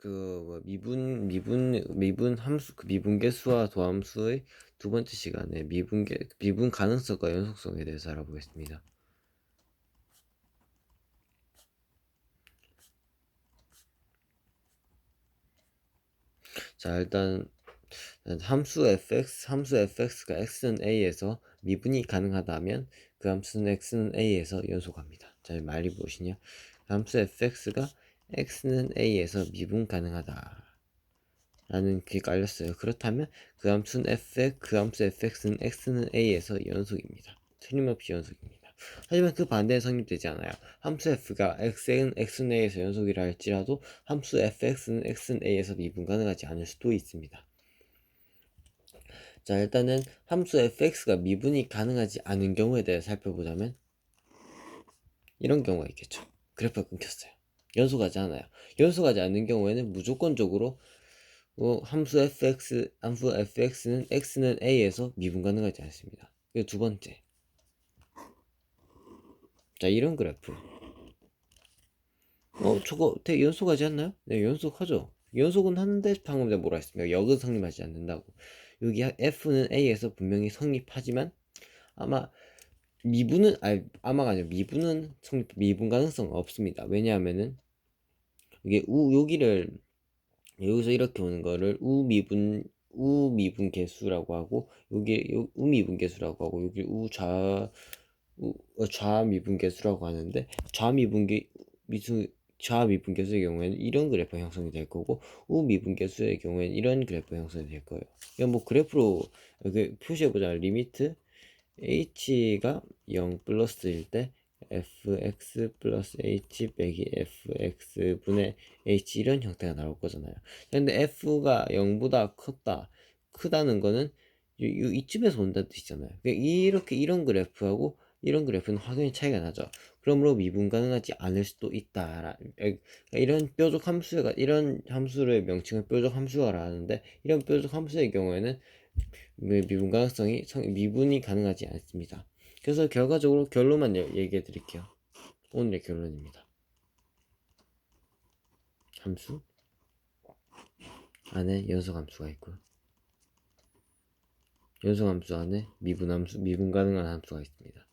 그뭐 미분 미분 미분 함수 그 미분계수와 도함수의 두 번째 시간에 미분계 미분 가능성과 연속성에 대해서 알아보겠습니다. 자 일단 함수 fx 함수 fx가 x는 a에서 미분이 가능하다면 그 함수는 x는 a에서 연속합니다. 자 말이 무엇이냐? 함수 fx가 x는 a에서 미분 가능하다. 라는 게 깔렸어요. 그렇다면 그 함수는 fx, 그 함수 fx는 x는 a에서 연속입니다. 틀림없이 연속입니다. 하지만 그 반대는 성립되지 않아요. 함수 f가 x는 x는 a에서 연속이라 할지라도 함수 fx는 x는 a에서 미분 가능하지 않을 수도 있습니다. 자 일단은 함수 fx가 미분이 가능하지 않은 경우에 대해 살펴보자면 이런 경우가 있겠죠. 그래프가 끊겼어요. 연속하지 않아요. 연속하지 않는 경우에는 무조건적으로 어, 함수 fx, 함수 fx는 x는 a에서 미분 가능하지 않습니다. 두 번째. 자, 이런 그래프. 어, 저거 되게 연속하지 않나요? 네, 연속하죠. 연속은 하는데 방금 내가 뭐라 했습니까? 역은 성립하지 않는다고. 여기 f는 a에서 분명히 성립하지만 아마 미분은 아니 아마가 아니라 미분은 성립 미분 가능성 없습니다. 왜냐하면은 이게 우 여기를 여기서 이렇게 오는 거를 우미분 우미분 계수라고 하고 여기 우미분 계수라고 하고 여기 우좌 어, 좌미분 계수라고 하는데 좌미분계 미수 좌미분 계수의 경우에는 이런 그래프 형성이 될 거고 우미분 계수의 경우에는 이런 그래프 형성이 될 거예요. 이건 뭐 그래프로 여기 표시해 보자. 리미트 h가 0 플러스일 때 fx 플러스 h 빼기 fx 분의 h 이런 형태가 나올 거잖아요. 근데 f가 0보다 컸다. 크다는 거는 이, 이쯤에서 온다는 뜻이잖아요. 그러니까 이렇게 이런 그래프하고 이런 그래프는 확연히 차이가 나죠. 그러므로 미분 가능하지 않을 수도 있다. 그러니까 이런 뾰족 함수가 이런 함수를 명칭을 뾰족 함수가 하는데 이런 뾰족 함수의 경우에는 미분 가능성이 미분이 가능하지 않습니다. 그래서 결과적으로 결론만 얘기해 드릴게요. 오늘의 결론입니다. 함수 안에 연속 함수가 있고요. 연속 함수 안에 미분 함수, 미분 가능한 함수가 있습니다.